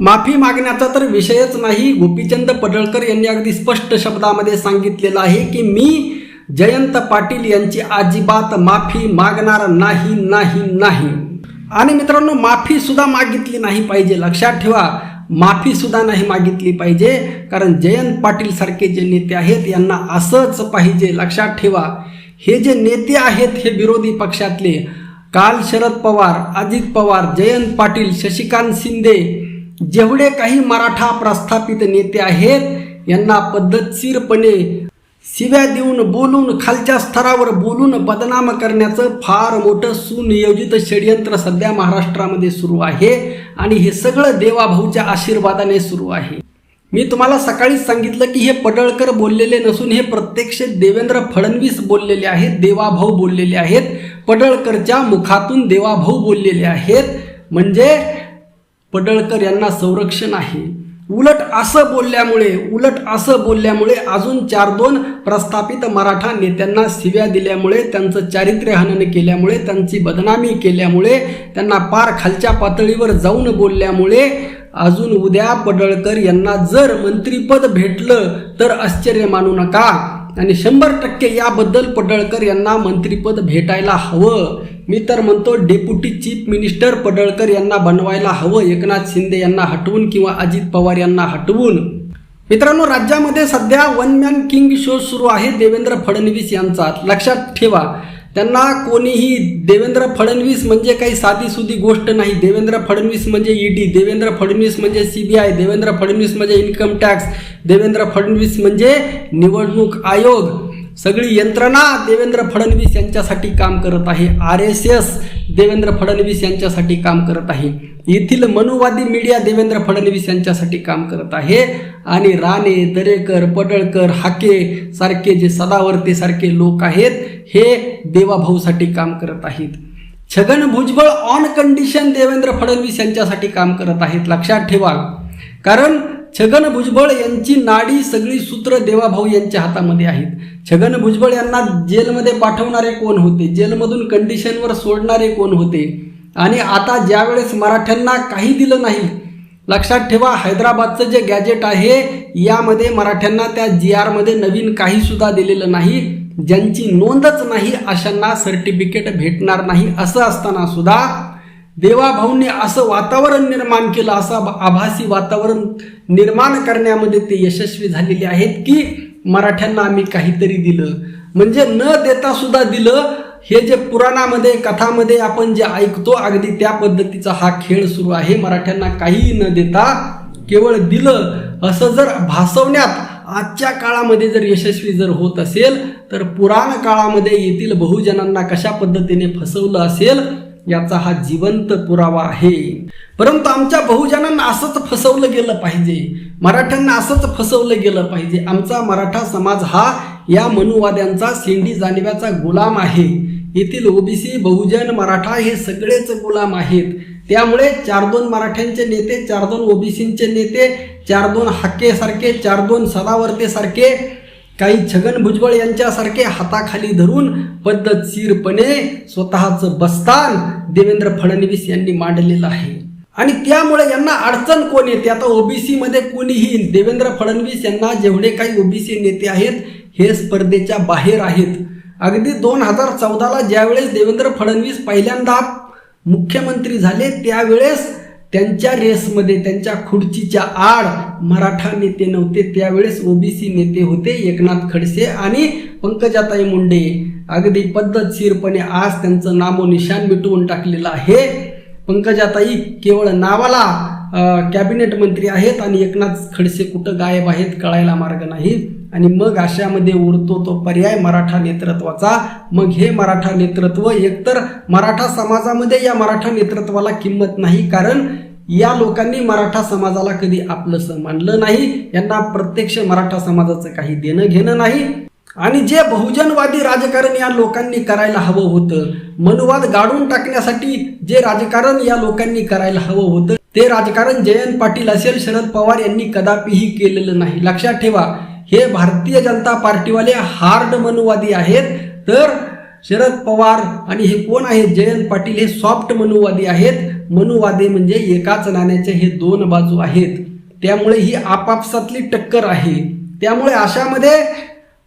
माफी मागण्याचा तर विषयच नाही. गोपीचंद पडळकर यांनी अगदी स्पष्ट शब्दामध्ये सांगितलेलं आहे की मी जयंत पाटील यांची अजिबात माफी मागणार नाही नाही नाही. आणि मित्रांनो माफी सुद्धा मागितली नाही पाहिजे. लक्षात ठेवा माफी सुद्धा नाही मागितली पाहिजे. कारण जयंत पाटील सारखे जे नेते आहेत यांना असंच पाहिजे. लक्षात ठेवा हे जे नेते आहेत हे विरोधी पक्षातले काल शरद पवार अजित पवार जयंत पाटील शशिकांत शिंदे जेवढे काही मराठा प्रस्थापित नेते आहेत यांना पद्धतशीरपणे शिव्या देऊन बोलून खालच्या स्तरावर बोलून बदनाम करण्याचं फार मोठं सुनियोजित षडयंत्र सध्या महाराष्ट्रामध्ये सुरू आहे आणि हे सगळं देवाभाऊच्या आशीर्वादाने सुरू आहे. मी तुम्हाला सकाळीच सांगितलं की हे पडळकर बोललेले नसून हे प्रत्यक्ष देवेंद्र फडणवीस बोललेले आहेत देवाभाऊ बोललेले आहेत. पडळकरच्या मुखातून देवाभाऊ बोललेले आहेत. म्हणजे पडळकर यांना संरक्षण आहे. उलट असं बोलल्यामुळे उलट असं बोलल्यामुळे अजून चार दोन प्रस्थापित मराठा नेत्यांना शिव्या दिल्यामुळे त्यांचं चारित्र्य हनन केल्यामुळे त्यांची बदनामी केल्यामुळे त्यांना पार खालच्या पातळीवर जाऊन बोलल्यामुळे अजून उद्या पडळकर यांना जर मंत्रिपद भेटलं तर आश्चर्य मानू नका. आणि शंभर टक्के याबद्दल पडळकर यांना मंत्रीपद भेटायला हवं. मी तर म्हणतो डेप्युटी चीफ मिनिस्टर पडळकर यांना बनवायला हवं. एकनाथ शिंदे यांना हटवून किंवा अजित पवार यांना हटवून. मित्रांनो राज्यामध्ये सध्या वन मॅन किंग शो सुरू आहे. देवेंद्र फडणवीस यांचा. लक्षात ठेवा त्यांना कोणीही देवेंद्र फडणवीस म्हणजे काही साधी सुधी गोष्ट नाही. देवेंद्र फडणवीस म्हणजे ईडी देवेंद्र फडणवीस म्हणजे सीबीआय देवेंद्र फडणवीस म्हणजे इन्कम टॅक्स देवेंद्र फडणवीस म्हणजे निवडणूक आयोग. सगळी यंत्रणा देवेंद्र फडणवीस यांच्यासाठी काम करत आहे. R S S Devendra Fadnavis यांच्यासाठी काम करत आहे. येथील मनुवादी मीडिया देवेंद्र फडणवीस यांच्यासाठी काम करत आहे. आणि राणे दरेकर पडळकर हाके सारखे जे सदावर्ते सारखे लोक आहेत हे देवाभाऊसाठी काम करत आहेत. छगन भुजबळ ऑन कंडिशन देवेंद्र फडणवीस यांच्यासाठी काम करत आहेत. लक्षात ठेवा. कारण छगन भुजबळ यांची नाडी सगळी सूत्र देवाभाऊ यांच्या हातामध्ये आहेत. छगन भुजबळ यांना जेलमध्ये पाठवणारे कोण होते? जेलमधून कंडिशनवर सोडणारे कोण होते? आणि आता ज्यावेळेस मराठ्यांना काही दिलं नाही लक्षात ठेवा हैदराबादचं जे गॅजेट आहे यामध्ये मराठ्यांना त्या जी आरमध्ये नवीन काही सुद्धा दिलेलं नाही. ज्यांची नोंदच नाही अशांना सर्टिफिकेट भेटणार नाही असं असताना सुद्धा देवाभाऊंनी असं वातावरण निर्माण केलं असं आभासी वातावरण निर्माण करण्यामध्ये ते यशस्वी झालेले आहेत की मराठ्यांना आम्ही काहीतरी दिलं. म्हणजे न देता सुद्धा दिलं. हे जे पुराणामध्ये कथामध्ये आपण जे ऐकतो अगदी त्या पद्धतीचा हा खेळ सुरू आहे. मराठ्यांना काहीही न देता केवळ दिलं. असं जर भासवण्यात आजच्या काळामध्ये जर यशस्वी जर होत असेल तर पुराण काळामध्ये येथील बहुजनांना कशा पद्धतीने फसवलं असेल याचा हा जिवंत पुरावा आहे. परंतु आमच्या बहुजनांना असंच फसवलं गेलं पाहिजे. मराठ्यांना असंच फसवलं गेलं पाहिजे. आमचा मराठा समाज हा या मनुवाद्यांचा सिंडी जाणव्याचा गुलाम आहे. येथील ओबीसी बहुजन मराठा हे सगळेच गुलाम आहेत. त्यामुळे चार दोन मराठ्यांचे नेते चार दोन ओबीसींचे नेते चार दोन हाकेसारखे चार दोन सदावर्तेसारखे काही छगन भुजबळ यांच्यासारखे हाताखाली धरून पद्धतशीरपणे स्वतःचं बस्तान देवेंद्र फडणवीस यांनी मांडलेलं आहे. आणि त्यामुळे यांना अडचण कोण येते? आता ओबीसी मध्ये कोणीही देवेंद्र फडणवीस यांना जेवढे काही ओबीसी नेते आहेत हे स्पर्धेच्या बाहेर आहेत. अगदी दोन हजार चौदाला ज्यावेळेस देवेंद्र फडणवीस पहिल्यांदा मुख्यमंत्री झाले त्यावेळेस त्यांच्या रेसमध्ये त्यांच्या खुर्चीच्या आड मराठा नेते नव्हते. त्यावेळेस ओबीसी नेते होते एकनाथ खडसे आणि पंकजाताई मुंडे. अगदी पद्धतशीरपणे आज त्यांचं नामोनिशान मिटवून टाकलेलं आहे. पंकजाताई केवळ नावाला कॅबिनेट मंत्री आहेत आणि एकनाथ खडसे कुठं गायब आहेत कळायला मार्ग नाही. आणि मग अशामध्ये उरतो तो पर्याय मराठा नेतृत्वाचा. मग हे मराठा नेतृत्व एकतर मराठा समाजामध्ये या मराठा नेतृत्वाला किंमत नाही कारण या लोकांनी मराठा समाजाला कधी आपलंसं मानलं नाही. यांना प्रत्यक्ष मराठा समाजाचं काही देणं घेणं नाही. आणि जे बहुजनवादी राजकारण या लोकांनी करायला हवं होतं मनुवाद गाडून टाकण्यासाठी जे राजकारण या लोकांनी करायला हवं होतं ते राजकारण जयंत पाटील असेल शरद पवार यांनी कदापिही केलेलं नाही. लक्षात ठेवा हे भारतीय जनता पार्टीवाले हार्ड मनुवादी आहेत. तर शरद पवार आणि हे कोण आहेत? जयंत पाटील हे सॉफ्ट मनुवादी आहेत. मनुवादी म्हणजे एकाच नाण्याचे हे दोन बाजू आहेत. त्यामुळे ही आपापसातली टक्कर आहे. त्यामुळे अशामध्ये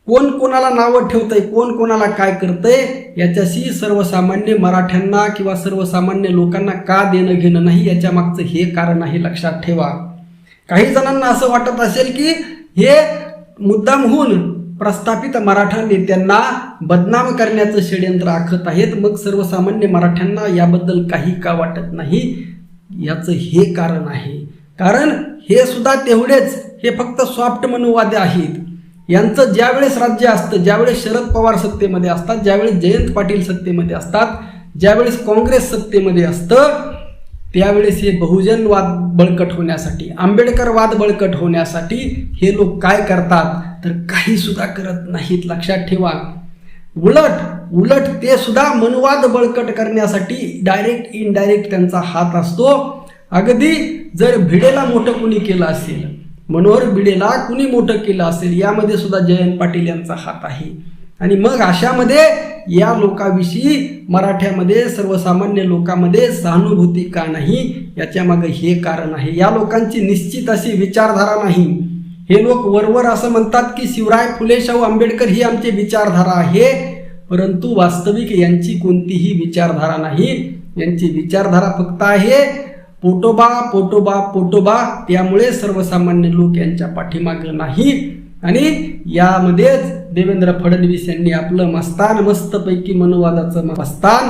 कोण कोणाला नावं ठेवतंय कोण कोणाला काय करतंय याच्याशी सर्वसामान्य मराठ्यांना किंवा सर्वसामान्य लोकांना का देणं घेणं नाही याच्या मागचं हे कारण आहे लक्षात ठेवा. काही जणांना असं वाटत असेल की हे मुद्दामहून प्रस्थापित मराठा नेत्यांना बदनाम करण्याचं षडयंत्र आखत आहेत. मग सर्वसामान्य मराठ्यांना याबद्दल काही का वाटत नाही? याचं हे कारण आहे. कारण हे सुद्धा तेवढेच हे फक्त सॉफ्ट मनुवादे आहेत. यांचं ज्यावेळेस राज्य असतं ज्यावेळेस शरद पवार सत्तेमध्ये असतात ज्यावेळेस जयंत पाटील सत्तेमध्ये असतात ज्यावेळेस काँग्रेस सत्तेमध्ये असतं त्यावेळेस हे बहुजनवाद बळकट होण्यासाठी आंबेडकरवाद बळकट होण्यासाठी हे लोक काय करतात तर काही सुद्धा करत नाहीत. लक्षात ठेवा. उलट उलट ते सुद्धा मनवाद बळकट करण्यासाठी डायरेक्ट इनडायरेक्ट त्यांचा हात असतो. अगदी जर भिडेला मोठं कुणी केलं असेल मनोहर भिडेला कुणी मोठं केलं असेल यामध्ये सुद्धा जयंत पाटील यांचा हात आहे. आणि मग अशामध्ये या लोकाविषयी मराठ्यामध्ये सर्वसामान्य लोकांमध्ये सहानुभूती का नाही? याच्यामागं हे कारण आहे. या लोकांची निश्चित अशी विचारधारा नाही. हे लोक वरवर असं म्हणतात की शिवराय फुले शाहू आंबेडकर ही आमची विचारधारा आहे. परंतु वास्तविक यांची कोणतीही विचारधारा नाही. यांची विचारधारा फक्त आहे पोटोबा पोटोबा पोटोबा. त्यामुळे सर्वसामान्य लोक यांच्या पाठीमागं नाही. आणि यामध्येच देवेंद्र फडणवीस यांनी आपलं मस्तान मस्तपैकी मनोवादाचं मस्तान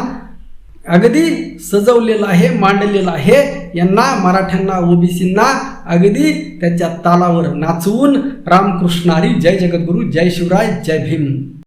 अगदी सजवलेलं आहे मांडलेलं आहे. यांना मराठ्यांना ओबीसींना अगदी त्याच्या तालावर नाचवून रामकृष्णारी जय जगद्गुरू जय शिवराय जय भीम.